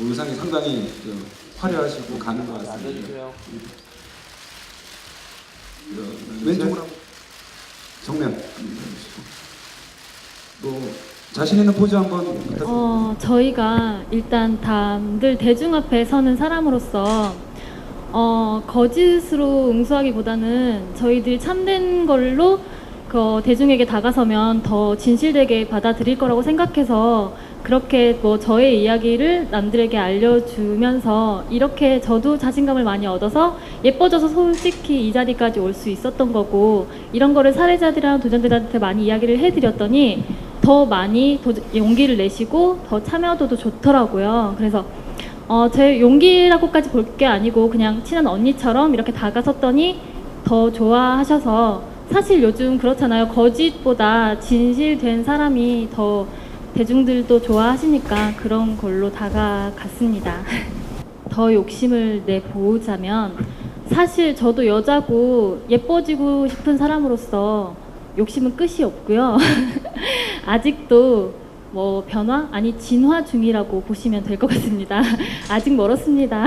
의상이 상당히 저, 화려하시고 가는 것 같습니다. 왼쪽으로 정면 해주시고 뭐 자신 있는 포즈 한번 부탁드립니다. 어, 저희가 일단 다들 대중 앞에 서는 사람으로서 어, 거짓으로 응수하기보다는 저희들이 참된 걸로 그 대중에게 다가서면 더 진실되게 받아들일 거라고 생각해서 그렇게 뭐 저의 이야기를 남들에게 알려주면서 이렇게 저도 자신감을 많이 얻어서 예뻐져서 솔직히 이 자리까지 올 수 있었던 거고 이런 거를 사례자들이랑 도전자들한테 많이 이야기를 해드렸더니 더 많이 도- 용기를 내시고 더 참여도도 좋더라고요. 그래서 어, 제 용기라고까지 볼 게 아니고 그냥 친한 언니처럼 이렇게 다가섰더니 더 좋아하셔서 사실 요즘 그렇잖아요. 거짓보다 진실된 사람이 더 대중들도 좋아하시니까 그런 걸로 다가갔습니다. 더 욕심을 내보자면 사실 저도 여자고 예뻐지고 싶은 사람으로서 욕심은 끝이 없고요. 아직도 뭐 변화 아니 진화 중이라고 보시면 될 것 같습니다. 아직 멀었습니다.